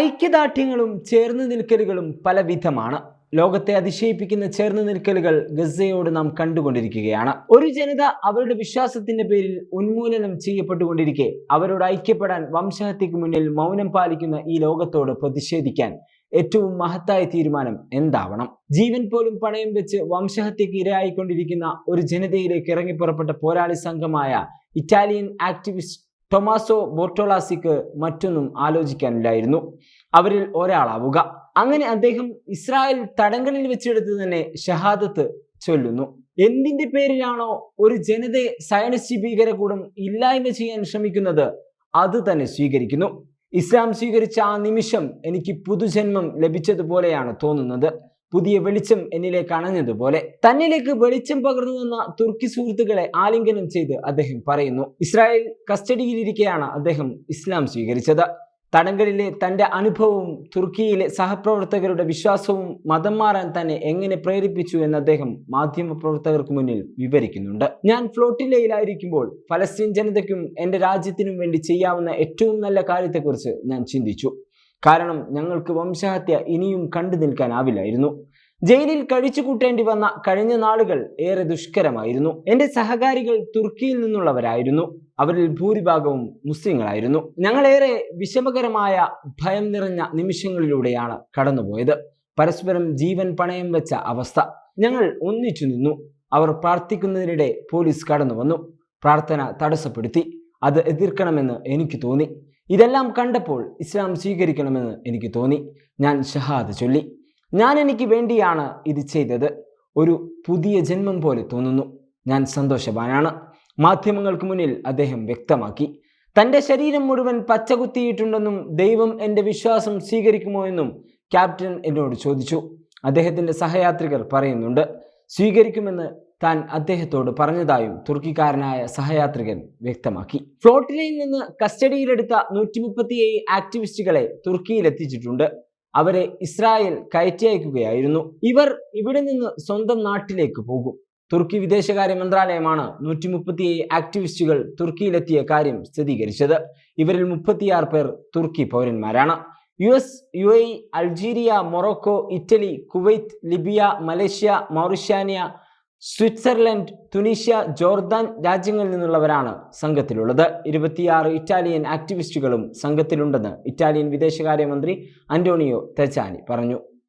ഐക്യദാർഢ്യങ്ങളും ചേർന്ന് നിൽക്കലുകളും പലവിധമാണ്. ലോകത്തെ അതിശയിപ്പിക്കുന്ന ചേർന്ന് നിൽക്കലുകൾ ഗസയോട് നാം കണ്ടുകൊണ്ടിരിക്കുകയാണ്. ഒരു ജനത അവരുടെ വിശ്വാസത്തിന്റെ പേരിൽ ഉന്മൂലനം ചെയ്യപ്പെട്ടുകൊണ്ടിരിക്കെ അവരോട് ഐക്യപ്പെടാൻ വംശഹത്യക്ക് മുന്നിൽ മൗനം പാലിക്കുന്ന ഈ ലോകത്തോട് പ്രതിഷേധിക്കാൻ ഏറ്റവും മഹത്തായ തീരുമാനം എന്താവണം? ജീവൻ പോലും പണയം വെച്ച് വംശഹത്യക്ക് ഇരയായിക്കൊണ്ടിരിക്കുന്ന ഒരു ജനതയിലേക്ക് ഇറങ്ങിപ്പുറപ്പെട്ട പോരാളി സംഘമായ ഇറ്റാലിയൻ ആക്ടിവിസ്റ്റ് ടൊമാസോ ബോർട്ടോളാസിക്ക് മറ്റൊന്നും ആലോചിക്കാനില്ലായിരുന്നു. അവരിൽ ഒരാളാവുക. അങ്ങനെ അദ്ദേഹം ഇസ്രായേൽ തടങ്കലിൽ വെച്ചെടുത്ത് തന്നെ ഷഹാദത്ത് ചൊല്ലുന്നു. എന്തിന്റെ പേരിലാണോ ഒരു ജനതയെ സയനിസ്റ്റ് ഭീകരകൂടം ഇല്ലായ്മ ചെയ്യാൻ ശ്രമിക്കുന്നത് അത് തന്നെ സ്വീകരിക്കുന്നു. ഇസ്ലാം സ്വീകരിച്ച ആ നിമിഷം എനിക്ക് പുതുജന്മം ലഭിച്ചതുപോലെയാണ് തോന്നുന്നത്. പുതിയ വെളിച്ചം എന്നിലേക്ക് അണഞ്ഞതുപോലെ തന്നിലേക്ക് വെളിച്ചം പകർന്നു വന്ന തുർക്കി സുഹൃത്തുക്കളെ ആലിംഗനം ചെയ്ത് അദ്ദേഹം പറയുന്നു ഇസ്രായേൽ കസ്റ്റഡിയിലിരിക്കെയാണ് അദ്ദേഹം ഇസ്ലാം സ്വീകരിച്ചത്. തടങ്കലിലെ തന്റെ അനുഭവവും തുർക്കിയിലെ സഹപ്രവർത്തകരുടെ വിശ്വാസവും മതം മാറാൻ തന്നെ എങ്ങനെ പ്രേരിപ്പിച്ചു എന്ന് അദ്ദേഹം മാധ്യമ പ്രവർത്തകർക്ക് മുന്നിൽ വിവരിക്കുന്നുണ്ട്. ഞാൻ ഫ്ലോട്ടില്ലയിലായിരിക്കുമ്പോൾ ഫലസ്തീൻ ജനതയ്ക്കും എന്റെ രാജ്യത്തിനും വേണ്ടി ചെയ്യാവുന്ന ഏറ്റവും നല്ല കാര്യത്തെക്കുറിച്ച് ഞാൻ ചിന്തിച്ചു. കാരണം ഞങ്ങൾക്ക് വംശഹത്യ ഇനിയും കണ്ടു നിൽക്കാനാവില്ലായിരുന്നു. ജയിലിൽ കഴിച്ചു കൂട്ടേണ്ടി വന്ന കഴിഞ്ഞ നാളുകൾ ഏറെ ദുഷ്കരമായിരുന്നു. എന്റെ സഹകാരികൾ തുർക്കിയിൽ നിന്നുള്ളവരായിരുന്നു. അവരിൽ ഭൂരിഭാഗവും മുസ്ലിങ്ങളായിരുന്നു. ഞങ്ങളേറെ വിഷമകരമായ ഭയം നിറഞ്ഞ നിമിഷങ്ങളിലൂടെയാണ് കടന്നുപോയത്. പരസ്പരം ജീവൻ പണയം വെച്ച അവസ്ഥ. ഞങ്ങൾ ഒന്നിച്ചു നിന്നു. അവർ പ്രാർത്ഥിക്കുന്നതിനിടെ പോലീസ് കടന്നു വന്നു പ്രാർത്ഥന തടസ്സപ്പെടുത്തി. അത് എതിർക്കണമെന്ന് എനിക്ക് തോന്നി. ഇതെല്ലാം കണ്ടപ്പോൾ ഇസ്ലാം സ്വീകരിക്കണമെന്ന് എനിക്ക് തോന്നി. ഞാൻ ഷഹാദ് ചൊല്ലി. ഞാൻ എനിക്ക് വേണ്ടിയാണ് ഇത് ചെയ്തത്. ഒരു പുതിയ ജന്മം പോലെ തോന്നുന്നു. ഞാൻ സന്തോഷവാനാണ്. മാധ്യമങ്ങൾക്ക് മുന്നിൽ അദ്ദേഹം വ്യക്തമാക്കി. തന്റെ ശരീരം മുഴുവൻ പച്ചകുത്തിയിട്ടുണ്ടെന്നും ദൈവം എന്റെ വിശ്വാസം സ്വീകരിക്കുമോ എന്നും ക്യാപ്റ്റൻ എന്നോട് ചോദിച്ചു. അദ്ദേഹത്തിന്റെ സഹയാത്രികർ പറയുന്നുണ്ട് സ്വീകരിക്കുമെന്ന് താൻ അദ്ദേഹത്തോട് പറഞ്ഞതായും തുർക്കിക്കാരനായ സഹയാത്രികൻ വ്യക്തമാക്കി. ഫ്ലോട്ടിലയിൽ നിന്ന് കസ്റ്റഡിയിലെടുത്ത നൂറ്റി മുപ്പത്തിയേഴ് ആക്ടിവിസ്റ്റുകളെ തുർക്കിയിലെത്തിച്ചിട്ടുണ്ട്. അവരെ ഇസ്രായേൽ കയറ്റി അയക്കുകയായിരുന്നു ഇവർ ഇവിടെ നിന്ന് സ്വന്തം നാട്ടിലേക്ക് പോകും. തുർക്കി വിദേശകാര്യ മന്ത്രാലയമാണ് നൂറ്റി മുപ്പത്തിയേഴ് ആക്ടിവിസ്റ്റുകൾ തുർക്കിയിലെത്തിയ കാര്യം സ്ഥിരീകരിച്ചത്. ഇവരിൽ മുപ്പത്തിയാറ് പേർ തുർക്കി പൗരന്മാരാണ്. U S U A Algeria Morocco Italy Kuwait Libya Malaysia Mauritania Switzerland Tunisia Jordan രാജ്യങ്ങളിൽ നിന്നുള്ളവരാണ് സംഘത്തിലുള്ളത്. ഇരുപത്തിയാറ് ഇറ്റാലിയൻ ആക്ടിവിസ്റ്റുകളും സംഘത്തിലുണ്ടെന്ന് ഇറ്റാലിയൻ വിദേശകാര്യമന്ത്രി അന്റോണിയോ തെച്ചാനി പറഞ്ഞു.